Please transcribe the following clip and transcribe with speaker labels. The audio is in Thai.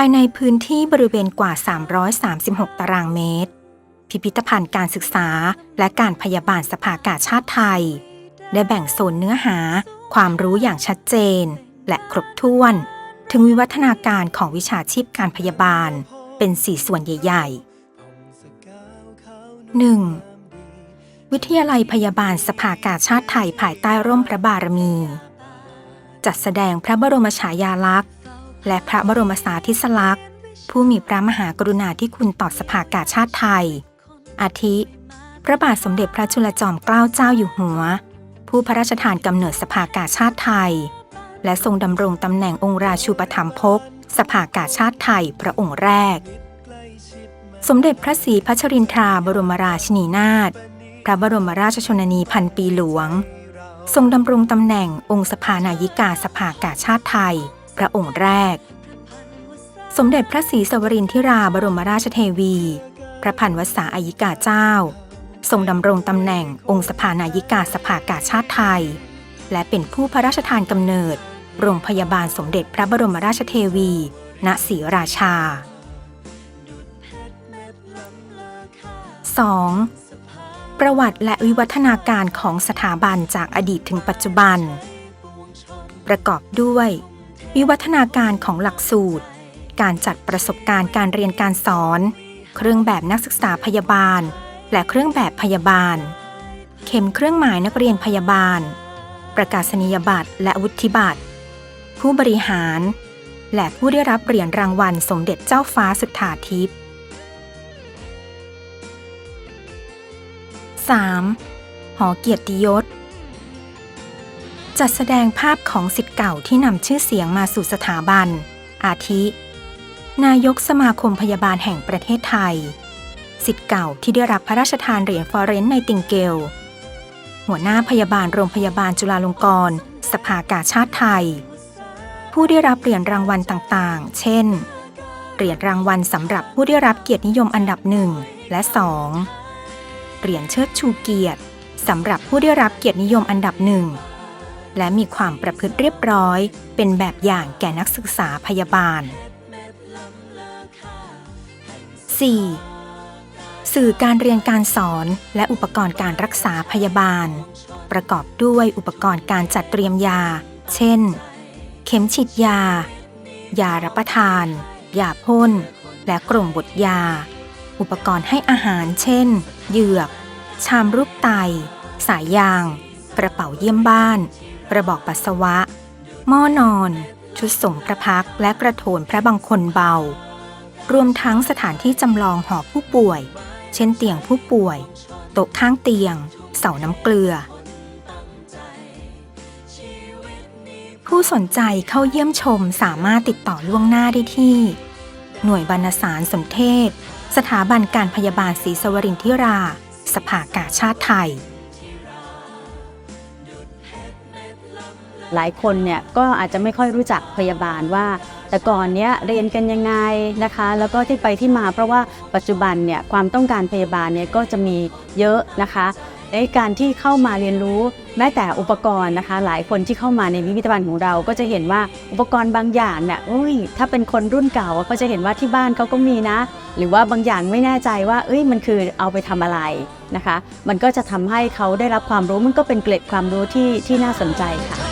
Speaker 1: ภายในพื้นที่บริเวณกว่า 336 ตารางเมตร พิพิธภัณฑ์การศึกษาและการพยาบาลสภากาชาติไทย ได้แบ่งโซนเนื้อหา ความรู้อย่างชัดเจน และครบถ้วน ถึงวิวัฒนาการของวิชาชีพการพยาบาล เป็นสี่ส่วนใหญ่ๆ 1. วิทยาลัยพยาบาลสภากาชาติไทยภายใต้ร่มพระบารมี จัดแสดงพระบรมฉายาลักษณ์ และพระบรมสาธิสลักษณ์ ผู้มีพระมหากรุณาธิคุณต่อสภากาชาติไทย อาทิ พระบาทสมเด็จพระจุลจอมเกล้าเจ้าอยู่หัว ผู้พระราชทานกำเนิดสภากาชาติไทย และทรงดำรงตำแหน่งองค์ราชูปถัมภกสภากาชาติไทยพระองค์แรก สมเด็จพระศรีพัชรินทราบรมราชินีนาถพระบรมราชชนนีพันปีหลวง ทรงดำรงตำแหน่งองค์สภานายิกาสภากาชาติไทย พระองค์แรก สมเด็จพระศรีสวรินทิราบรมราชเทวี พระพันวษาอายิกาเจ้า ทรงดำรงตำแหน่งองค์สภานายิกาสภากาชาติไทย และเป็นผู้พระราชทานกำเนิด โรงพยาบาลสมเด็จพระบรมราชเทวี ณศรีราชา 2. ประวัติและวิวัฒนาการของสถาบันจากอดีตถึงปัจจุบัน ประกอบด้วย วิวัฒนาการของหลักสูตร การจัดประสบการณ์การเรียนการสอน เครื่องแบบนักศึกษาพยาบาล และเครื่องแบบพยาบาล เข็มเครื่องหมายนักเรียนพยาบาล ประกาศนียบัตรและวุฒิบัตร ผู้บริหาร และผู้ได้รับเหรียญรางวัลสมเด็จเจ้าฟ้าสุทธาทิพย์ 3. หอเกียรติยศ จัดแสดงภาพของสิทธิ์เก่าที่นำชื่อเสียงมาสู่สถาบัน อาทิ นายกสมาคมพยาบาลแห่งประเทศไทย สิทธิ์เก่าที่ได้รับพระราชทานเหรียญฟอเรนซ์ในติงเกล หัวหน้าพยาบาลโรงพยาบาลจุฬาลงกรณ์สภากาชาติไทย ผู้ได้รับเหรียญรางวัลต่างๆ เช่น เหรียญรางวัลสำหรับผู้ได้รับเกียรตินิยมอันดับหนึ่งและสองเหรียญเชิดชูเกียรติสำหรับผู้ได้รับเกียรตินิยมอันดับหนึ่ง และมีความประพฤติเรียบร้อย เป็นแบบอย่างแก่นักศึกษาพยาบาล 4. สื่อการเรียนการสอนและอุปกรณ์การรักษาพยาบาล ประกอบด้วยอุปกรณ์การจัดเตรียมยา เช่น เข็มฉีดยา ยารับประทาน ยาพ่น และกล่องบดยา อุปกรณ์ให้อาหาร เช่น เหยือก ชามรูปไต สายยาง กระเป๋าเยี่ยมบ้าน กระบอกปัสสาวะ หม้อนอน ชุดส่งพระพักและกระโถนพระบังคนเบา รวมทั้งสถานที่จำลองหอผู้ป่วย เช่นเตียงผู้ป่วย โต๊ะข้างเตียง เสาน้ำเกลือ ผู้สนใจเข้าเยี่ยมชมสามารถติดต่อล่วงหน้าได้ที่ หน่วยบรรณสารสนเทศสถาบันการพยาบาลศรีสวรินทิรา สภากาชาติไทย
Speaker 2: หลายคนเนี่ยก็อาจจะไม่ค่อยรู้จักพยาบาลว่า แต่ก่อนเนี้ยเรียนกันยังไงนะคะ แล้วก็ที่ไปที่มาเพราะว่าปัจจุบันเนี่ยความต้องการพยาบาลเนี่ยก็จะมีเยอะนะคะในการที่เข้ามาเรียนรู้แม้แต่อุปกรณ์นะคะ หลายคนที่เข้ามาในพิพิธภัณฑ์ของเรา ก็จะเห็นว่าอุปกรณ์บางอย่างเนี่ยอุ้ยถ้าเป็นคนรุ่นเก่าก็จะเห็นว่าที่บ้านเขาก็มีนะ หรือว่าบางอย่างไม่แน่ใจว่า เอ้ยมันคือเอาไปทำอะไรนะคะ มันก็จะทำให้เขาได้รับความรู้มันก็เป็นเกล็ดความรู้ที่ที่น่าสนใจค่ะ